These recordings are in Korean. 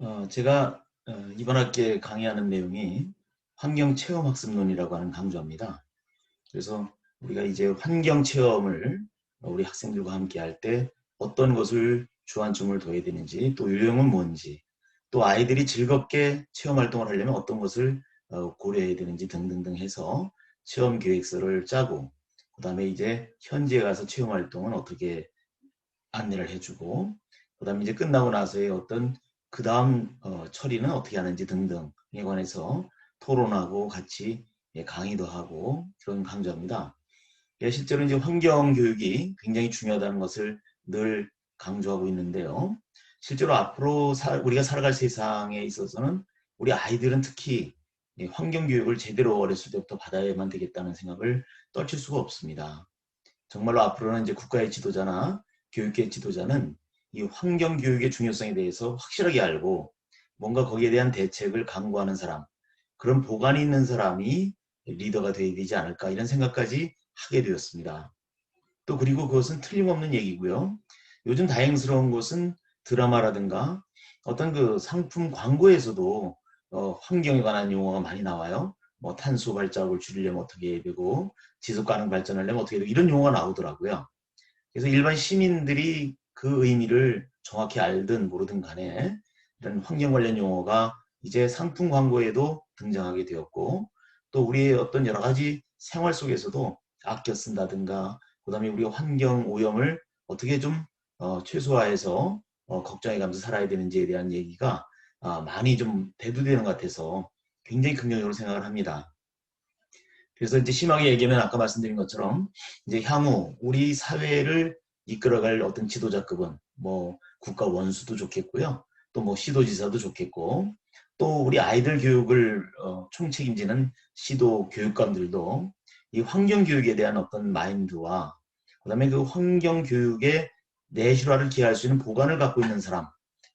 어, 제가 어, 이번 학기에 강의하는 내용이 환경체험학습론이라고 하는 강좌입니다. 그래서 우리가 이제 환경체험을 우리 학생들과 함께 할 때 어떤 것을 주안점을 둬야 되는지 또 유형은 뭔지 또 아이들이 즐겁게 체험활동을 하려면 어떤 것을 어, 고려해야 되는지 등등등 해서 체험 계획서를 짜고 그 다음에 이제 현지에 가서 체험활동은 어떻게 안내를 해주고 그 다음에 이제 끝나고 나서의 어떤 그 다음 어, 처리는 어떻게 하는지 등등에 관해서 토론하고 같이 예, 강의도 하고 그런 강좌입니다. 예, 실제로 이제 환경 교육이 굉장히 중요하다는 것을 늘 강조하고 있는데요. 실제로 앞으로 사, 우리가 살아갈 세상에 있어서는 우리 아이들은 특히 예, 환경 교육을 제대로 어렸을 때부터 받아야만 되겠다는 생각을 떨칠 수가 없습니다. 정말로 앞으로는 이제 국가의 지도자나 교육계 지도자는 이 환경 교육의 중요성에 대해서 확실하게 알고 뭔가 거기에 대한 대책을 강구하는 사람 그런 보관이 있는 사람이 리더가 되어야 되지 않을까 이런 생각까지 하게 되었습니다. 또 그리고 그것은 틀림없는 얘기고요. 요즘 다행스러운 것은 드라마라든가 어떤 그 상품 광고에서도 어, 환경에 관한 용어가 많이 나와요. 뭐 탄소 발자국을 줄이려면 어떻게 해야 되고 지속 가능 발전하려면 어떻게 해야 되고 이런 용어가 나오더라고요. 그래서 일반 시민들이 그 의미를 정확히 알든 모르든 간에 이런 환경 관련 용어가 이제 상품 광고에도 등장하게 되었고 또 우리의 어떤 여러 가지 생활 속에서도 아껴 쓴다든가 그 다음에 우리가 환경 오염을 어떻게 좀 어, 최소화해서 어, 걱정해가면서 살아야 되는지에 대한 얘기가 어, 많이 좀 대두되는 것 같아서 굉장히 긍정적으로 생각을 합니다. 그래서 이제 심하게 얘기하면 아까 말씀드린 것처럼 이제 향후 우리 사회를 이끌어갈 어떤 지도자급은 뭐 국가 원수도 좋겠고요. 또 뭐 시도지사도 좋겠고 또 우리 아이들 교육을 어, 총책임지는 시도 교육감들도 이 환경 교육에 대한 어떤 마인드와 그다음에 그 환경 교육의 내실화를 기할 수 있는 보관을 갖고 있는 사람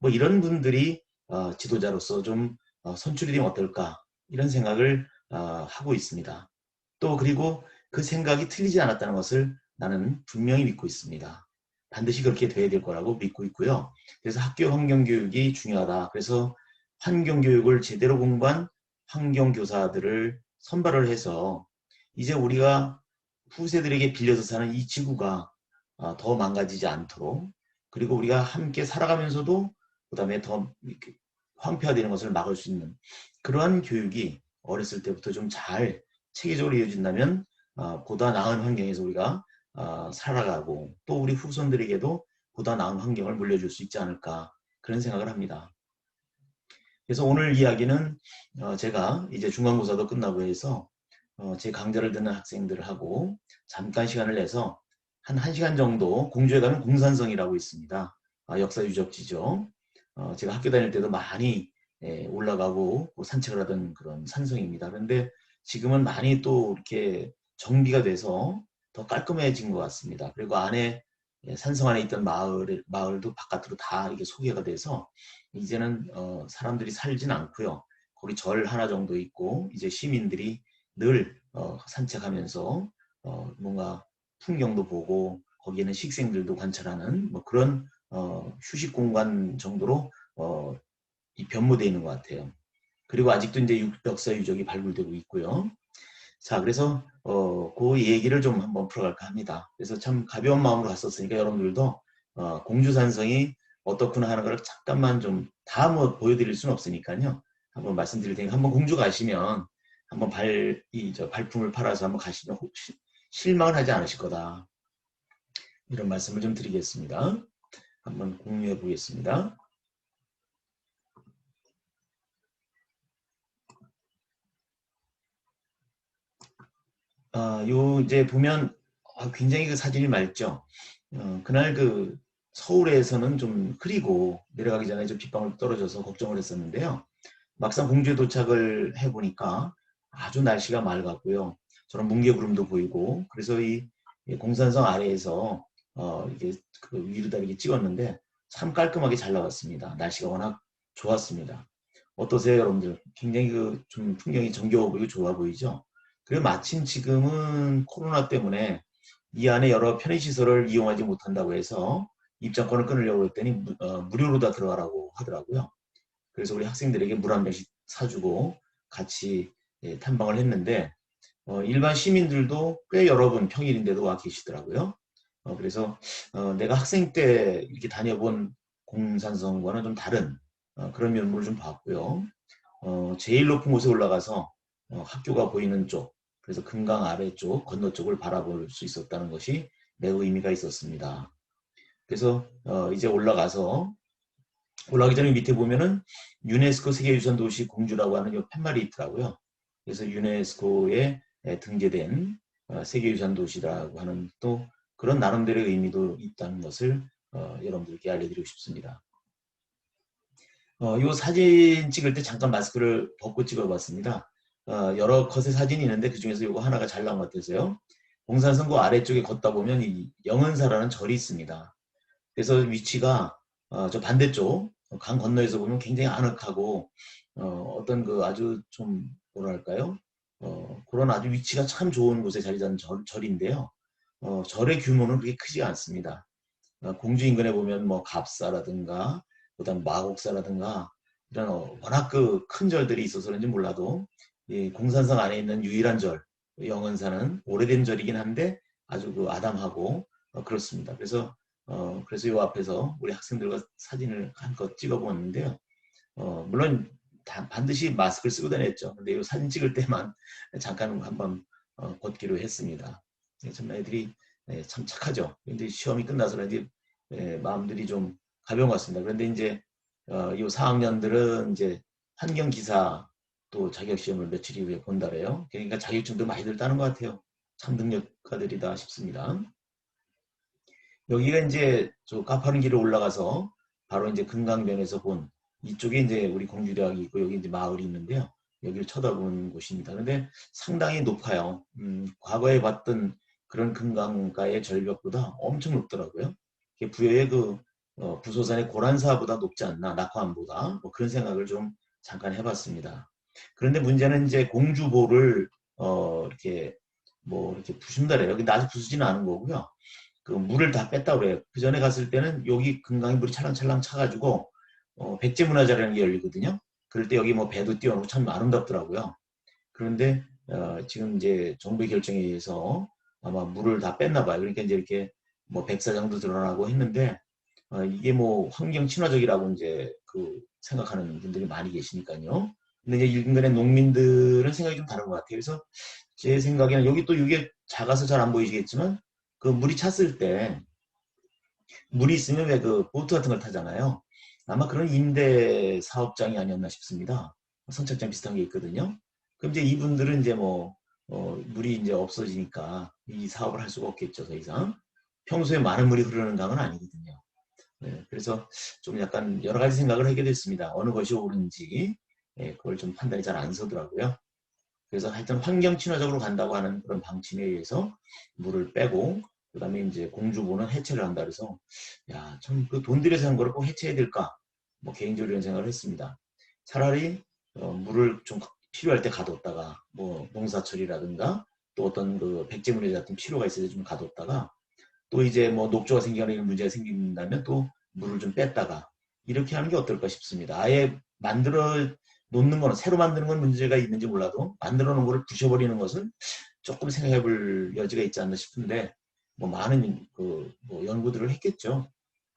뭐 이런 분들이 어, 지도자로서 좀 어, 선출이 되면 어떨까 이런 생각을 어, 하고 있습니다. 또 그리고 그 생각이 틀리지 않았다는 것을 나는 분명히 믿고 있습니다. 반드시 그렇게 돼야 될 거라고 믿고 있고요. 그래서 학교 환경 교육이 중요하다. 그래서 환경 교육을 제대로 공부한 환경 교사들을 선발을 해서 이제 우리가 후세들에게 빌려서 사는 이 지구가 아, 더 망가지지 않도록 그리고 우리가 함께 살아가면서도 그 다음에 더 황폐화되는 것을 막을 수 있는 그러한 교육이 어렸을 때부터 좀 잘 체계적으로 이어진다면 아, 보다 나은 환경에서 우리가 아, 살아가고 또 우리 후손들에게도 보다 나은 환경을 물려줄 수 있지 않을까 그런 생각을 합니다. 그래서 오늘 이야기는 어, 제가 이제 중간고사도 끝나고 해서 어, 제 강좌를 듣는 학생들하고 잠깐 시간을 내서 한 1시간 정도 공주에 가는 공산성이라고 있습니다. 아, 역사 유적지죠. 어, 제가 학교 다닐 때도 많이 예, 올라가고 산책을 하던 그런 산성입니다. 그런데 지금은 많이 또 이렇게 정비가 돼서 더 깔끔해진 것 같습니다. 그리고 안에 예, 산성 안에 있던 마을, 마을도 바깥으로 다 이게 소개가 돼서 이제는 어, 사람들이 살진 않고요. 거기 절 하나 정도 있고 이제 시민들이 늘 어, 산책하면서 어, 뭔가 풍경도 보고 거기에는 식생들도 관찰하는 뭐 그런 어, 휴식 공간 정도로 어, 이 변모되어 있는 것 같아요. 그리고 아직도 이제 역사 유적이 발굴되고 있고요. 자, 그래서 어, 그 얘기를 좀 한번 풀어갈까 합니다. 그래서 참 가벼운 마음으로 갔었으니까 여러분들도 어, 공주산성이 어떻구나 하는 걸 잠깐만 좀 다 뭐 보여드릴 수는 없으니까요. 한번 말씀드릴 테니까 한번 공주 가시면 한번 발, 이, 저 발품을 팔아서 한번 가시면 혹시 실망을 하지 않으실 거다. 이런 말씀을 좀 드리겠습니다. 한번 공유해 보겠습니다. 아, 요 이제 보면 아, 굉장히 그 사진이 맑죠. 어, 그날 그 서울에서는 좀 흐리고 내려가기 전에 좀 빗방울 떨어져서 걱정을 했었는데요. 막상 공주에 도착을 해보니까 아주 날씨가 맑았고요. 저런 뭉게구름도 보이고 그래서 이 공산성 아래에서 어, 이게 그 위로다 이렇게 찍었는데 참 깔끔하게 잘 나왔습니다. 날씨가 워낙 좋았습니다. 어떠세요, 여러분들? 굉장히 그 좀 풍경이 정겨워 보이고 좋아 보이죠? 그리고 마침 지금은 코로나 때문에 이 안에 여러 편의시설을 이용하지 못한다고 해서 입장권을 끊으려고 했더니 무, 어, 무료로 다 들어가라고 하더라고요. 그래서 우리 학생들에게 물 한 병씩 사주고 같이 예, 탐방을 했는데 어, 일반 시민들도 꽤 여러 분 평일인데도 와 계시더라고요. 어, 그래서 어, 내가 학생 때 이렇게 다녀본 공산성과는 좀 다른 어, 그런 면모를 좀 봤고요. 어, 제일 높은 곳에 올라가서 어, 학교가 보이는 쪽, 그래서 금강 아래쪽, 건너 쪽을 바라볼 수 있었다는 것이 매우 의미가 있었습니다. 그래서 어, 이제 올라가서 올라가기 전에 밑에 보면은 유네스코 세계유산 도시 공주라고 하는 이 팻말이 있더라고요. 그래서 유네스코에 에, 등재된 어, 세계유산 도시라고 하는 또 그런 나름대로의 의미도 있다는 것을 어, 여러분들께 알려드리고 싶습니다. 어, 이 사진 찍을 때 잠깐 마스크를 벗고 찍어봤습니다. 어, 여러 컷의 사진이 있는데 그 중에서 이거 하나가 잘 나온 것 같아서요. 공산선거 아래쪽에 걷다 보면 이 영은사라는 절이 있습니다. 그래서 위치가 어, 저 반대쪽 강 건너에서 보면 굉장히 아늑하고 어, 떤그 아주 좀 뭐랄까요? 어, 그런 아주 위치가 참 좋은 곳에 자리 잡은 절, 절인데요. 어, 절의 규모는 그렇게 크지 않습니다. 어, 공주 인근에 보면 뭐 갑사라든가 그다음 마곡사라든가 이런 어, 워낙 그 큰 절들이 있어서 그런지 몰라도 이 공산성 안에 있는 유일한 절 영은사는 오래된 절이긴 한데 아주 그 아담하고 어, 그렇습니다. 그래서 어, 그래서 이 앞에서 우리 학생들과 사진을 한껏 찍어보았는데요. 어, 물론 다, 반드시 마스크를 쓰고 다녔죠. 근데 이 사진 찍을 때만 잠깐 한번 어, 벗기로 했습니다. 예, 정말 애들이 예, 참 착하죠. 근데 시험이 끝나서 그런지 예, 마음들이 좀 가벼운 것 같습니다. 그런데 이제 어, 이 4학년들은 이제 환경 기사 또 자격 시험을 며칠 이후에 본다래요. 그러니까 자격증도 많이들 따는 것 같아요. 참 능력가들이다 싶습니다. 여기가 이제 저 가파른 길을 올라가서 바로 이제 금강변에서 본 이쪽에 이제 우리 공주대학이 있고 여기 이제 마을이 있는데요. 여기를 쳐다보는 곳입니다. 그런데 상당히 높아요. 음, 과거에 봤던 그런 금강가의 절벽보다 엄청 높더라고요. 부여의 그 어, 부소산의 고란사보다 높지 않나 낙화암보다 뭐 그런 생각을 좀 잠깐 해봤습니다. 그런데 문제는 이제 공주보를 어, 이렇게 뭐 이렇게 부순다래요. 여기 아직 부수지는 않은 거고요. 그 물을 다 뺐다 그래요. 그 전에 갔을 때는 여기 금강에 물이 찰랑찰랑 차가지고 어, 백제문화재라는 게 열리거든요. 그럴 때 여기 뭐 배도 띄워놓고 참 아름답더라고요. 그런데 어, 지금 이제 정부의 결정에 의해서 아마 물을 다 뺐나 봐요. 그러니까 이제 이렇게 뭐 백사장도 드러나고 했는데 어, 이게 뭐 환경 친화적이라고 이제 그 생각하는 분들이 많이 계시니까요. 근데 이제 인근의 농민들은 생각이 좀 다른 것 같아요. 그래서 제 생각에는 여기 또 이게 작아서 잘 안 보이시겠지만 그 물이 찼을 때 물이 있으면 왜 그 보트 같은 걸 타잖아요. 아마 그런 임대 사업장이 아니었나 싶습니다. 선착장 비슷한 게 있거든요. 그럼 이제 이분들은 이제 뭐 어, 물이 이제 없어지니까 이 사업을 할 수가 없겠죠, 더 이상. 평소에 많은 물이 흐르는 강은 아니거든요. 네, 그래서 좀 약간 여러 가지 생각을 하게 됐습니다. 어느 것이 옳은지 네, 그걸 좀 판단이 잘 안 서더라고요. 그래서 하여튼 환경 친화적으로 간다고 하는 그런 방침에 의해서 물을 빼고 그 다음에 이제 공주보는 해체를 한다 그래서 야 참 그 돈 들여서 한 거를 꼭 해체해야 될까 뭐 개인적으로 이런 생각을 했습니다. 차라리 어, 물을 좀 필요할 때 가뒀다가 뭐 농사철이라든가 또 어떤 그 백제문제 같은 필요가 있을 때 좀 가뒀다가 또 이제 뭐 녹조가 생기거나 이런 문제가 생긴다면 또 물을 좀 뺐다가 이렇게 하는 게 어떨까 싶습니다. 아예 만들어 놓는 거는 새로 만드는 건 문제가 있는지 몰라도 만들어 놓은 거를 부셔버리는 것은 조금 생각해 볼 여지가 있지 않나 싶은데 뭐 많은 그 뭐 연구들을 했겠죠.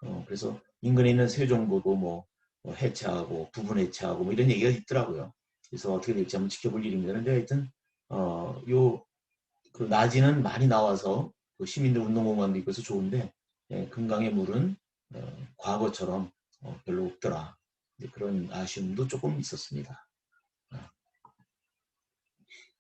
어, 그래서 인근에 있는 세종보도 뭐, 뭐 해체하고 부분 해체하고 뭐 이런 얘기가 있더라고요. 그래서 어떻게 될지 한번 지켜볼 일입니다. 그런데 하여튼 어, 요그 낮이는 많이 나와서 그 시민들 운동공간도 있고 해서 좋은데 예, 금강의 물은 어, 과거처럼 어, 별로 없더라. 그런 아쉬움도 조금 있었습니다. 어.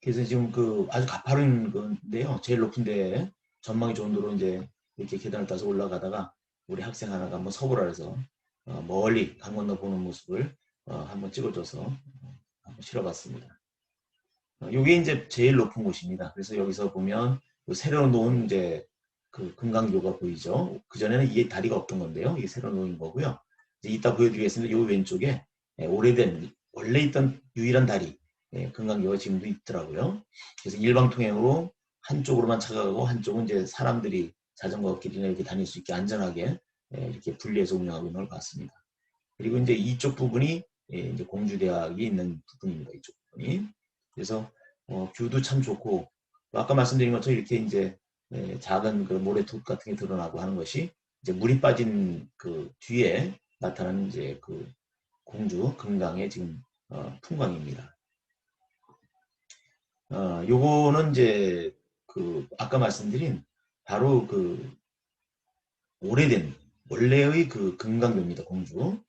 그래서 지금 그 아주 가파른 건데요. 제일 높은 데 전망이 좋은 도로 이제 이렇게 계단을 따서 올라가다가 우리 학생 하나가 한번 서보라 해서 어, 멀리 강 건너 보는 모습을 어, 한번 찍어줘서 어, 한번 실어봤습니다. 이게 이제 제일 높은 곳입니다. 그래서 여기서 보면 새로 놓은 이제 그 금강교가 보이죠. 그 전에는 이게 다리가 없던 건데요. 이게 새로 놓인 거고요. 이따 보여드리겠습니다. 이 왼쪽에 예, 오래된 원래 있던 유일한 다리 예, 금강교가 지금도 있더라고요. 그래서 일방 통행으로 한쪽으로만 차가고 한쪽은 이제 사람들이 자전거 길이나 이렇게 다닐 수 있게 안전하게 예, 이렇게 분리해서 운영하고 있는 걸 봤습니다. 그리고 이제 이쪽 부분이 예, 이제 공주대학이 있는 부분입니다. 이쪽 부분이. 그래서 어, 뷰도 참 좋고 또 아까 말씀드린 것처럼 이렇게 이제 예, 작은 그 모래톱 같은 게 드러나고 하는 것이 이제 물이 빠진 그 뒤에 나타나는 이제 그 공주 금강의 지금 어, 풍광입니다. 어, 요거는 이제 그 아까 말씀드린 바로 그 오래된 원래의 그 금강교입니다. 공주.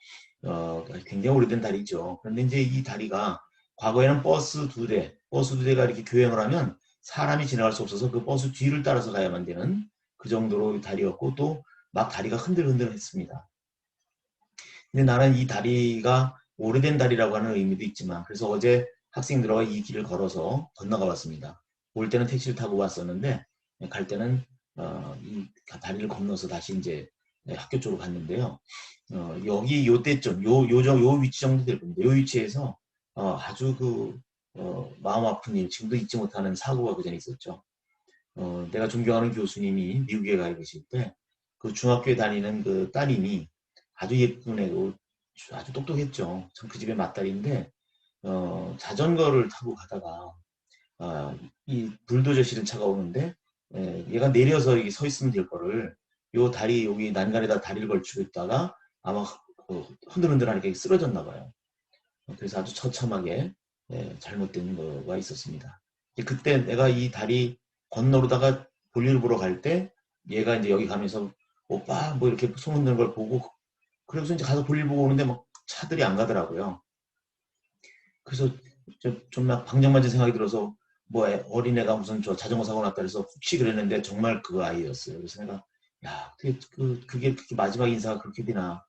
어, 굉장히 오래된 다리죠. 그런데 이제 이 다리가 과거에는 버스 두 대, 버스 두 대가 이렇게 교행을 하면 사람이 지나갈 수 없어서 그 버스 뒤를 따라서 가야만 되는 그 정도로 다리였고 또 막 다리가 흔들흔들 했습니다. 근데 나는 이 다리가 오래된 다리라고 하는 의미도 있지만 그래서 어제 학생들과 이 길을 걸어서 건너가 봤습니다. 올 때는 택시를 타고 왔었는데 갈 때는 어, 이 다리를 건너서 다시 이제 학교 쪽으로 갔는데요. 어, 여기 요 때쯤 요 요정 요 위치 정도 될 겁니다. 요 위치에서 어, 아주 그 어, 마음 아픈 일 지금도 잊지 못하는 사고가 그 전에 있었죠. 어, 내가 존경하는 교수님이 미국에 가 계실 때 그 중학교에 다니는 그 따님이 아주 예쁜 애고 아주 똑똑했죠. 전그 집의 맏딸인데 어, 자전거를 타고 가다가 아, 이 불도저 실은 차가 오는데 예, 얘가 내려서 여기 서 있으면 될 거를 요 다리 여기 난간에다 다리를 걸치고 있다가 아마 그 흔들흔들하니까 쓰러졌나 봐요. 그래서 아주 처참하게 예, 잘못된 거가 있었습니다. 그때 내가 이 다리 건너로다가 볼일 보러 갈 때 얘가 이제 여기 가면서 오빠 뭐 이렇게 손 흔드는 걸 보고 그래서 이제 가서 볼일 보고 오는데 막 차들이 안 가더라고요. 그래서 좀 막 방정맞은 생각이 들어서 뭐 어린애가 무슨 저 자전거 사고 났다 그래서 혹시 그랬는데 정말 그 아이였어요. 그래서 내가 야 어떻게 그 그게 그렇게 마지막 인사가 그렇게 되나.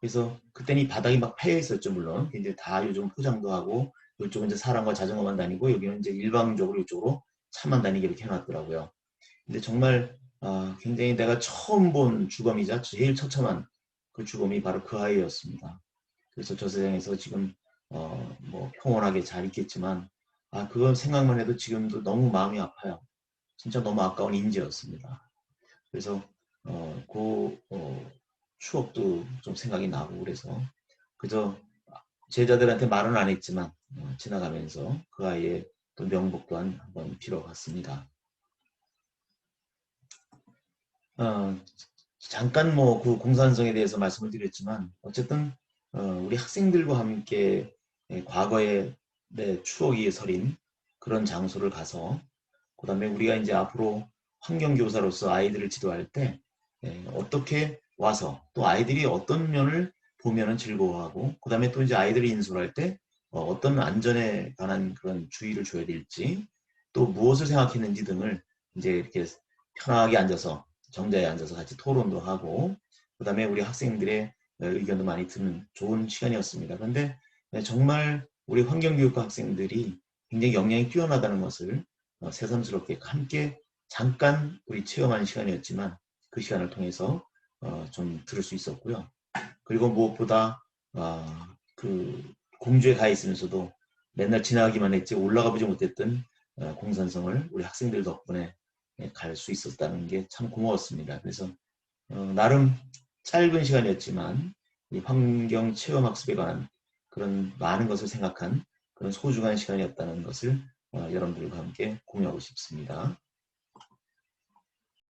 그래서 그때는 이 바닥이 막 패여 있었죠 물론. 이제 다 요즘 포장도 하고 이쪽은 이제 사람과 자전거만 다니고 여기는 이제 일방적으로 이쪽으로 차만 다니게 이렇게 해놨더라고요. 근데 정말 아, 굉장히 내가 처음 본 주검이자 제일 처참한 그 주검이 바로 그 아이였습니다. 그래서 저 세상에서 지금 어, 뭐 평온하게 잘 있겠지만 아 그건 생각만 해도 지금도 너무 마음이 아파요. 진짜 너무 아까운 인재였습니다. 그래서 어, 그 어, 추억도 좀 생각이 나고 그래서 그저 제자들한테 말은 안 했지만 어, 지나가면서 그 아이의 또 명복 또한 한번 빌어봤습니다. 어, 잠깐 뭐 그 공산성에 대해서 말씀을 드렸지만 어쨌든 어, 우리 학생들과 함께 과거의 내 추억이 서린 그런 장소를 가서 그 다음에 우리가 이제 앞으로 환경교사로서 아이들을 지도할 때 어떻게 와서 또 아이들이 어떤 면을 보면은 즐거워하고 그 다음에 또 이제 아이들이 인솔할 때 어, 어떤 안전에 관한 그런 주의를 줘야 될지 또 무엇을 생각했는지 등을 이제 이렇게 편하게 앉아서 정자에 앉아서 같이 토론도 하고 그 다음에 우리 학생들의 의견도 많이 듣는 좋은 시간이었습니다. 그런데 정말 우리 환경교육과 학생들이 굉장히 역량이 뛰어나다는 것을 어, 새삼스럽게 함께 잠깐 우리 체험하는 시간이었지만 그 시간을 통해서 어, 좀 들을 수 있었고요. 그리고 무엇보다 아, 그 공주에 가 있으면서도 맨날 지나가기만 했지 올라가 보지 못했던 어, 공산성을 우리 학생들 덕분에 예, 갈 수 있었다는 게 참 고마웠습니다. 그래서 어, 나름 짧은 시간이었지만 이 환경 체험 학습에 관한 그런 많은 것을 생각한 그런 소중한 시간이었다는 것을 어, 여러분들과 함께 공유하고 싶습니다.